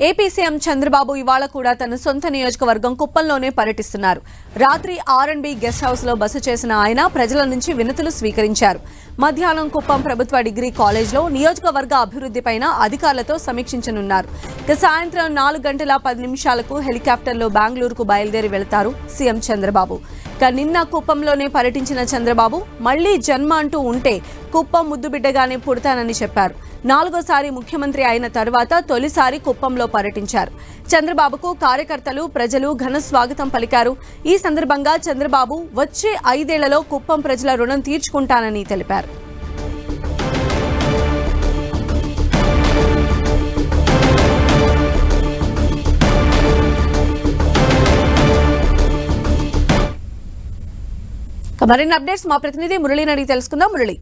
AP CM Chandrababu ఇవాళ కూడా తన సొంత నియోజకవర్గం కుప్పంలోనే పర్యటిస్తున్నారు. రాత్రి ఆర్ అండ్ బి గెస్ట్ హౌస్లో బస చేసిన ఆయన ప్రజల నుంచి వినతులు స్వీకరించారు. మధ్యాహ్నం కుప్పం ప్రభుత్వ డిగ్రీ కాలేజ్లో నియోజకవర్గ అభివృద్ధిపైన అధికారులతో సమీక్షించనున్నారు. ఇక సాయంత్రం నాలుగు గంటల పది నిమిషాలకు హెలికాప్టర్లో బెంగళూరుకు బయలుదేరి వెళతారు సీఎం చంద్రబాబు. ఇక నిన్న కుప్పంలోనే పర్యటించిన చంద్రబాబు మళ్ళీ జన్మ అంటూ ఉంటే కుప్పం ముద్దుబిడ్డగానే పుడతానని చెప్పారు. నాలుగోసారి ముఖ్యమంత్రి అయిన తర్వాత తొలిసారి కుప్పంలో పర్యటించారు. చంద్రబాబుకు కార్యకర్తలు ప్రజలు ఘన స్వాగతం పలికారు. ఈ సందర్భంగా చంద్రబాబు వచ్చే ఐదేళ్ళలో కుప్పం ప్రజల రుణం తీర్చుకుంటానని తెలిపారు. మరిన్ని అప్డేట్స్ మా ప్రతినిధి మురళీని అడిగి తెలుసుకుందాం. మురళి.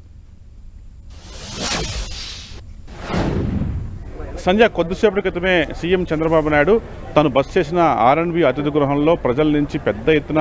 సంజయ్ కొద్దిసేపటి క్రితమే సీఎం చంద్రబాబు నాయుడు తను బస్ చేసిన ఆర్ఎన్బి అతిథి గృహంలో ప్రజల నుంచి పెద్ద ఎత్తున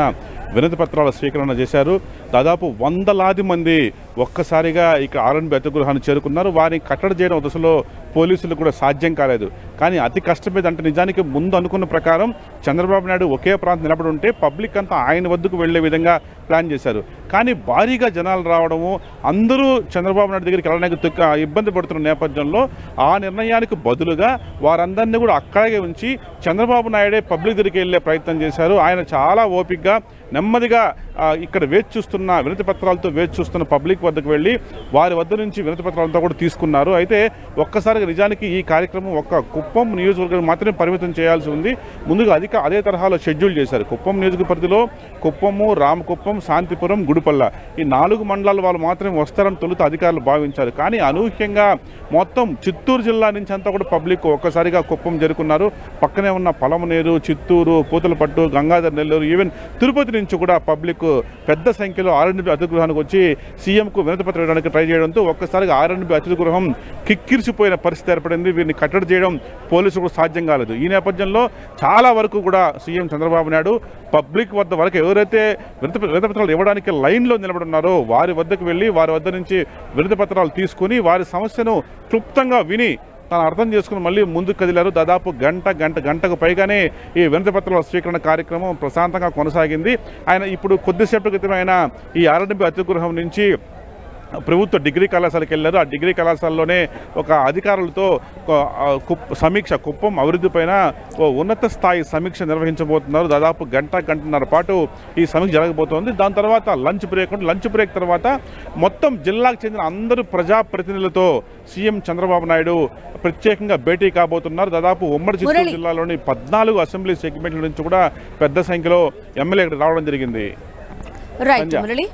వినతి పత్రాల స్వీకరణ చేశారు. దాదాపు వందలాది మంది ఒక్కసారిగా ఇక ఆర్ఎన్బి అతిగృహాన్ని చేరుకున్నారు. వారిని కట్టడి చేయడం దశలో పోలీసులు కూడా సాధ్యం కాలేదు. కానీ అతి కష్టం మీద అంటే నిజానికి ముందు అనుకున్న ప్రకారం చంద్రబాబు నాయుడు ఒకే ప్రాంతం నిలబడి ఉంటే పబ్లిక్ అంతా ఆయన వద్దకు వెళ్ళే విధంగా ప్లాన్ చేశారు. కానీ భారీగా జనాలు రావడము అందరూ చంద్రబాబు నాయుడు దగ్గరికి వెళ్ళడానికి ఇబ్బంది పడుతున్న నేపథ్యంలో ఆ నిర్ణయానికి బదులుగా వారందరినీ కూడా అక్కడే ఉంచి చంద్రబాబు నాయుడే పబ్లిక్ దగ్గరికి వెళ్ళే ప్రయత్నం చేశారు. ఆయన చాలా ఓపిక్గా నెమ్మదిగా ఇక్కడ వేచి చూస్తున్న వినతి పత్రాలతో వేచి చూస్తున్న పబ్లిక్ వద్దకు వెళ్ళి వారి వద్ద నుంచి వినతి పత్రాలంతా కూడా తీసుకున్నారు. అయితే ఒక్కసారిగా నిజానికి ఈ కార్యక్రమం ఒక్క కుప్పం నియోజకవర్గం మాత్రమే పరిమితం చేయాల్సి ఉంది. ముందుగా అధిక అదే తరహాలో షెడ్యూల్ చేశారు. కుప్పం నియోజక పరిధిలో కుప్పము రామకుప్పం శాంతిపురం గుడిపల్ల ఈ నాలుగు మండలాల వాళ్ళు మాత్రమే వస్తారని తొలుత అధికారులు భావించారు. కానీ అనూహ్యంగా మొత్తం చిత్తూరు జిల్లా నుంచి అంతా కూడా పబ్లిక్ ఒక్కసారిగా కుప్పం చేరుకున్నారు. పక్కనే ఉన్న పలమనేరు చిత్తూరు పూతలపట్టు గంగాధర్ నెల్లూరు ఈవెన్ తిరుపతి నుంచి కూడా పబ్లిక్ పెద్ద సంఖ్యలో ఆర్ఎన్బి అతిథి గృహానికి వచ్చి సీఎంకు వినతిపత్రం ఇవ్వడానికి ట్రై చేయడంతో ఒక్కసారిగా ఆర్ఎన్బి అతిథి గృహం కిక్కిరిసిపోయిన పరిస్థితి ఏర్పడింది. వీరిని కట్టడి చేయడం పోలీసులు కూడా సాధ్యం కాలేదు. ఈ నేపథ్యంలో చాలా వరకు కూడా సీఎం చంద్రబాబు నాయుడు పబ్లిక్ వద్ద వరకు ఎవరైతే వినతి వినతిపత్రాలు ఇవ్వడానికి లైన్లో నిలబడి ఉన్నారో వారి వద్దకు వెళ్ళి వారి వద్ద నుంచి వినతి పత్రాలు తీసుకుని వారి సమస్యను క్లుప్తంగా విని తాను అర్థం చేసుకుని మళ్ళీ ముందుకు కదిలారు. దాదాపు గంట గంట గంటకు పైగానే ఈ వినతి పత్రాల స్వీకరణ కార్యక్రమం ప్రశాంతంగా కొనసాగింది. ఆయన ఇప్పుడు కొద్దిసేపటి క్రితం ఆయన ఈ ఆర్ఎండ్బి అతిథి నుంచి ప్రభుత్వ డిగ్రీ కళాశాలకు వెళ్ళారు. ఆ డిగ్రీ కళాశాలలోనే ఒక అధికారులతో సమీక్ష కుప్పం అభివృద్ధి పైన ఓ ఉన్నత స్థాయి సమీక్ష నిర్వహించబోతున్నారు. దాదాపు గంట గంటన్నర పాటు ఈ సమీక్ష జరగబోతోంది. దాని తర్వాత లంచ్ బ్రేక్ ఉంటుంది లంచ్ బ్రేక్ తర్వాత మొత్తం జిల్లాకు చెందిన అందరు ప్రజాప్రతినిధులతో సీఎం చంద్రబాబు నాయుడు ప్రత్యేకంగా భేటీ కాబోతున్నారు. దాదాపు ఉమ్మడి చిత్తూరు. జిల్లాలోని పద్నాలుగు అసెంబ్లీ సెగ్మెంట్ల నుంచి కూడా పెద్ద సంఖ్యలో ఎమ్మెల్యే ఇక్కడ రావడం జరిగింది. రైట్. మురళి.